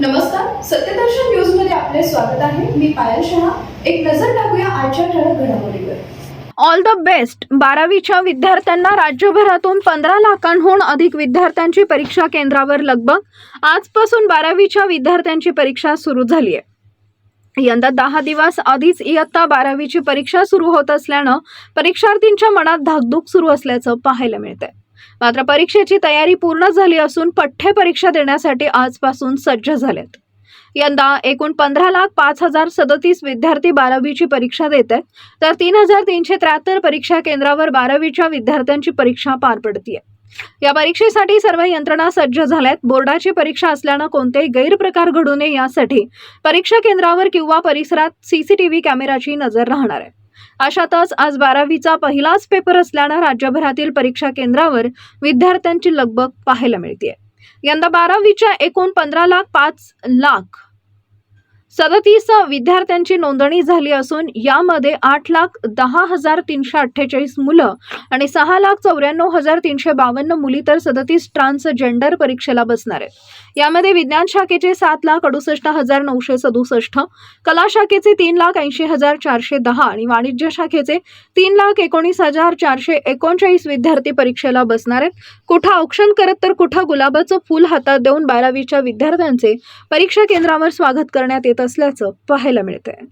नमस्कार सत्यदर्शन न्यूजमध्ये आपले स्वागत आहे. मी पायल शहा. एक नजर टाकूया आजच्या ठळक घडामोडीवर. ऑल द बेस्ट बारावीच्या विद्यार्थ्यांना राज्यभरातून पंधरा लाखांहून अधिक विद्यार्थ्यांची परीक्षा केंद्रावर लगबग. आजपासून बारावीच्या विद्यार्थ्यांची परीक्षा सुरू झाली आहे. यंदा दहा दिवस आधीच इयत्ता बारावीची परीक्षा सुरू होत असल्यानं परीक्षार्थींच्या मनात धाकधूक सुरू असल्याचं पाहायला मिळतंय. मात्र परीक्षेची तयारी पूर्ण झाली असून पठ्य परीक्षा देण्यासाठी आजपासून सज्ज झालेत. यंदा एकूण पंधरा लाख पाच हजार सदतीस विद्यार्थी बारावीची परीक्षा देत आहेत. तर तीन हजार तीनशे त्र्याहत्तर परीक्षा केंद्रावर बारावीच्या विद्यार्थ्यांची परीक्षा पार पडतीये. या परीक्षेसाठी सर्व यंत्रणा सज्ज झाल्यात. बोर्डाची परीक्षा असल्यानं कोणतेही गैरप्रकार घडू नये यासाठी परीक्षा केंद्रावर किंवा परिसरात सीसीटीव्ही कॅमेराची नजर राहणार आहे. अशातच आज बारावीचा पहिलाच पेपर असल्यानं राज्यभरातील परीक्षा केंद्रावर विद्यार्थ्यांची लगबग पाहायला मिळते यंदा बारावीच्या एकूण पंधरा लाख पाच लाख सदतीस विद्यार्थ्यांची नोंदणी झाली असून यामध्ये आठ लाख दहा हजार तीनशे अठ्ठेचाळीस मुलं आणि सहा लाख चौऱ्याण्णव हजार तीनशे बावन्न मुली तर सदतीस ट्रान्सजेंडर परीक्षेला बसणार आहेत. यामध्ये विज्ञान शाखेचे सात लाख अडुसष्ट हजार नऊशे सदुसष्ट कला शाखेचे तीन लाख ऐंशी हजार चारशे दहा आणि वाणिज्य शाखेचे तीन लाख एकोणीस हजार चारशे एकोणचाळीस विद्यार्थी परीक्षेला बसणार आहेत. कुठं औक्षण करत तर कुठं गुलाबाचं फूल हातात देऊन बारावीच्या विद्यार्थ्यांचे परीक्षा केंद्रावर स्वागत करण्यात येत असल्याचं पाहायला मिळतंय.